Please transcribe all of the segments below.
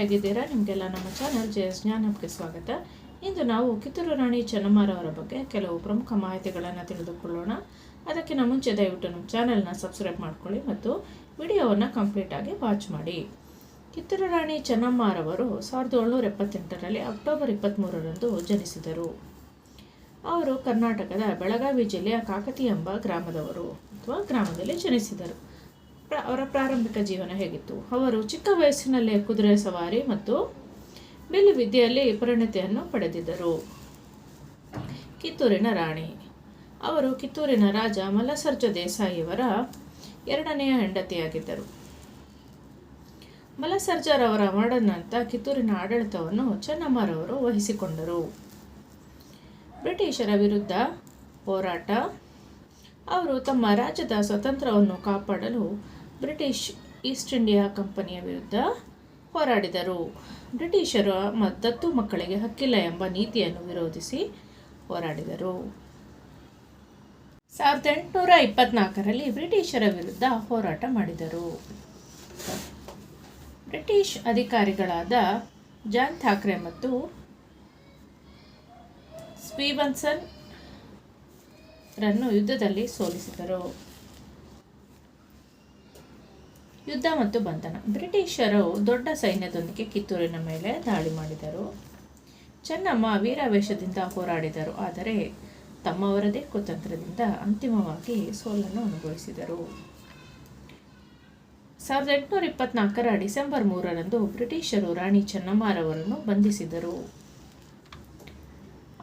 ಹೇಗಿದ್ದೀರಾ? ನಿಮಗೆಲ್ಲ ನಮ್ಮ ಚಾನಲ್ ಜೆ ಎಸ್ ಜ್ಞಾನಕ್ಕೆ ಸ್ವಾಗತ. ಇಂದು ನಾವು ಕಿತ್ತೂರು ರಾಣಿ ಚೆನ್ನಮ್ಮರವರ ಬಗ್ಗೆ ಕೆಲವು ಪ್ರಮುಖ ಮಾಹಿತಿಗಳನ್ನು ತಿಳಿದುಕೊಳ್ಳೋಣ. ಅದಕ್ಕಿಂತ ಮುಂಚೆ ದಯವಿಟ್ಟು ನಮ್ಮ ಚಾನಲ್ನ ಸಬ್ಸ್ಕ್ರೈಬ್ ಮಾಡ್ಕೊಳ್ಳಿ ಮತ್ತು ವಿಡಿಯೋವನ್ನು ಕಂಪ್ಲೀಟಾಗಿ ವಾಚ್ ಮಾಡಿ. ಕಿತ್ತೂರು ರಾಣಿ ಚೆನ್ನಮ್ಮರವರು ಸಾವಿರದ ಏಳ್ನೂರ ಎಪ್ಪತ್ತೆಂಟರಲ್ಲಿ ಅಕ್ಟೋಬರ್ ಇಪ್ಪತ್ತ್ಮೂರರಂದು ಜನಿಸಿದರು. ಅವರು ಕರ್ನಾಟಕದ ಬೆಳಗಾವಿ ಜಿಲ್ಲೆಯ ಕಾಕತಿ ಎಂಬ ಗ್ರಾಮದವರು, ಅಥವಾ ಗ್ರಾಮದಲ್ಲಿ ಜನಿಸಿದರು. ಅವರ ಪ್ರಾರಂಭಿಕ ಜೀವನ ಹೇಗಿತ್ತು? ಅವರು ಚಿಕ್ಕ ವಯಸ್ಸಿನಲ್ಲೇ ಕುದುರೆ ಸವಾರಿ ಮತ್ತು ಬಿಲ್ಲು ವಿದ್ಯೆಯಲ್ಲಿ ಪರಿಣತಿಯನ್ನು ಪಡೆದಿದ್ದರು. ಕಿತ್ತೂರಿನ ರಾಣಿ. ಅವರು ಕಿತ್ತೂರಿನ ರಾಜ ಮಲಸರ್ಜ ದೇಸಾಯಿಯವರ ಎರಡನೆಯ ಹೆಂಡತಿಯಾಗಿದ್ದರು. ಮಲ್ಲಸರ್ಜರವರ ಮರಣಂತ ಕಿತ್ತೂರಿನ ಆಡಳಿತವನ್ನು ಚೆನ್ನಮ್ಮರವರು ವಹಿಸಿಕೊಂಡರು. ಬ್ರಿಟಿಷರ ವಿರುದ್ಧ ಹೋರಾಟ. ಅವರು ತಮ್ಮ ರಾಜ್ಯದ ಸ್ವತಂತ್ರವನ್ನು ಕಾಪಾಡಲು ಬ್ರಿಟಿಷ್ ಈಸ್ಟ್ ಇಂಡಿಯಾ ಕಂಪನಿಯ ವಿರುದ್ಧ ಹೋರಾಡಿದರು. ಬ್ರಿಟಿಷರು ದತ್ತು ಮಕ್ಕಳಿಗೆ ಹಕ್ಕಿಲ್ಲ ಎಂಬ ನೀತಿಯನ್ನು ವಿರೋಧಿಸಿ ಹೋರಾಡಿದರು. ಸಾವಿರದ ಎಂಟುನೂರ ಇಪ್ಪತ್ನಾಲ್ಕರಲ್ಲಿ ಬ್ರಿಟಿಷರ ವಿರುದ್ಧ ಹೋರಾಟ ಮಾಡಿದರು. ಬ್ರಿಟಿಷ್ ಅಧಿಕಾರಿಗಳಾದ ಜಾನ್ ಥಾಕ್ರೆ ಮತ್ತು ಸ್ಟೀವನ್ಸನ್ ರನ್ನು ಯುದ್ಧದಲ್ಲಿ ಸೋಲಿಸಿದರು. ಯುದ್ಧ ಮತ್ತು ಬಂಧನ. ಬ್ರಿಟಿಷರು ದೊಡ್ಡ ಸೈನ್ಯದೊಂದಿಗೆ ಕಿತ್ತೂರಿನ ಮೇಲೆ ದಾಳಿ ಮಾಡಿದರು. ಚೆನ್ನಮ್ಮ ವೀರಾವೇಶದಿಂದ ಹೋರಾಡಿದರು, ಆದರೆ ತಮ್ಮವರದೇ ಕುತಂತ್ರದಿಂದ ಅಂತಿಮವಾಗಿ ಸೋಲನ್ನು ಅನುಭವಿಸಿದರು. ಸಾವಿರದ ಎಂಟುನೂರ ಇಪ್ಪತ್ನಾಲ್ಕರ ಡಿಸೆಂಬರ್ ಮೂರರಂದು ಬ್ರಿಟಿಷರು ರಾಣಿ ಚೆನ್ನಮ್ಮರವರನ್ನು ಬಂಧಿಸಿದರು.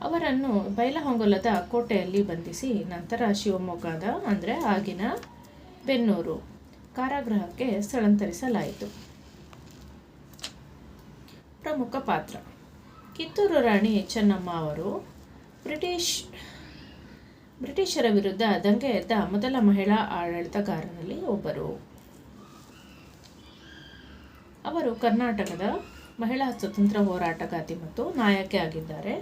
ಅವರನ್ನು ಬೈಲಹೊಂಗಲದ ಕೋಟೆಯಲ್ಲಿ ಬಂಧಿಸಿ ನಂತರ ಶಿವಮೊಗ್ಗದ, ಅಂದರೆ ಆಗಿನ ಬೆನ್ನೂರು ಕಾರಾಗೃಹಕ್ಕೆ ಸ್ಥಳಾಂತರಿಸಲಾಯಿತು. ಪ್ರಮುಖ ಪಾತ್ರ. ಕಿತ್ತೂರು ರಾಣಿ ಚೆನ್ನಮ್ಮ ಅವರು ಬ್ರಿಟಿಷ್, ಬ್ರಿಟಿಷರ ವಿರುದ್ಧ ದಂಗೆ ಎದ್ದ ಮೊದಲ ಮಹಿಳಾ ಆಡಳಿತಗಾರರಲ್ಲಿ ಒಬ್ಬರು. ಅವರು ಕರ್ನಾಟಕದ ಮಹಿಳಾ ಸ್ವತಂತ್ರ ಹೋರಾಟಗಾತಿ ಮತ್ತು ನಾಯಕಿ ಆಗಿದ್ದಾರೆ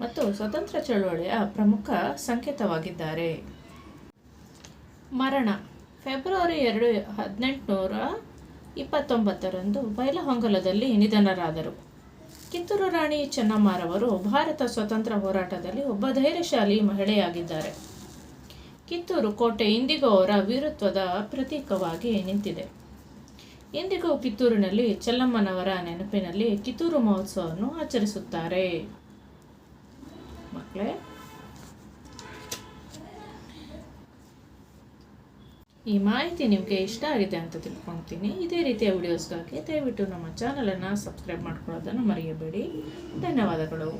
ಮತ್ತು ಸ್ವತಂತ್ರ ಚಳುವಳಿಯ ಪ್ರಮುಖ ಸಂಕೇತವಾಗಿದ್ದಾರೆ. ಮರಣ. ಫೆಬ್ರವರಿ ಎರಡು ಹದಿನೆಂಟುನೂರ ಇಪ್ಪತ್ತೊಂಬತ್ತರಂದು ಬೈಲಹೊಂಗಲದಲ್ಲಿ ನಿಧನರಾದರು. ಕಿತ್ತೂರು ರಾಣಿ ಚೆನ್ನಮ್ಮರವರು ಭಾರತ ಸ್ವತಂತ್ರ ಹೋರಾಟದಲ್ಲಿ ಒಬ್ಬ ಧೈರ್ಯಶಾಲಿ ಮಹಿಳೆಯಾಗಿದ್ದಾರೆ. ಕಿತ್ತೂರು ಕೋಟೆ ಇಂದಿಗೂ ಅವರ ವೀರತ್ವದ ಪ್ರತೀಕವಾಗಿ ನಿಂತಿದೆ. ಇಂದಿಗೂ ಕಿತ್ತೂರಿನಲ್ಲಿ ಚೆಲ್ಲಮ್ಮನವರ ನೆನಪಿನಲ್ಲಿ ಕಿತ್ತೂರು ಮಹೋತ್ಸವವನ್ನು ಆಚರಿಸುತ್ತಾರೆ. ಮಕ್ಕಳೇ ಈ ಮಾಹಿತಿ ನಿಮಗೆ ಇಷ್ಟ ಆಗಿದೆ ಅಂತ ತಿಳ್ಕೊತೀನಿ. ಇದೇ ರೀತಿಯ ವಿಡಿಯೋಸ್ಗಾಗಿ ದಯವಿಟ್ಟು ನಮ್ಮ ಚಾನಲನ್ನು ಸಬ್ಸ್ಕ್ರೈಬ್ ಮಾಡ್ಕೊಳ್ಳೋದನ್ನು ಮರೆಯಬೇಡಿ. ಧನ್ಯವಾದಗಳು.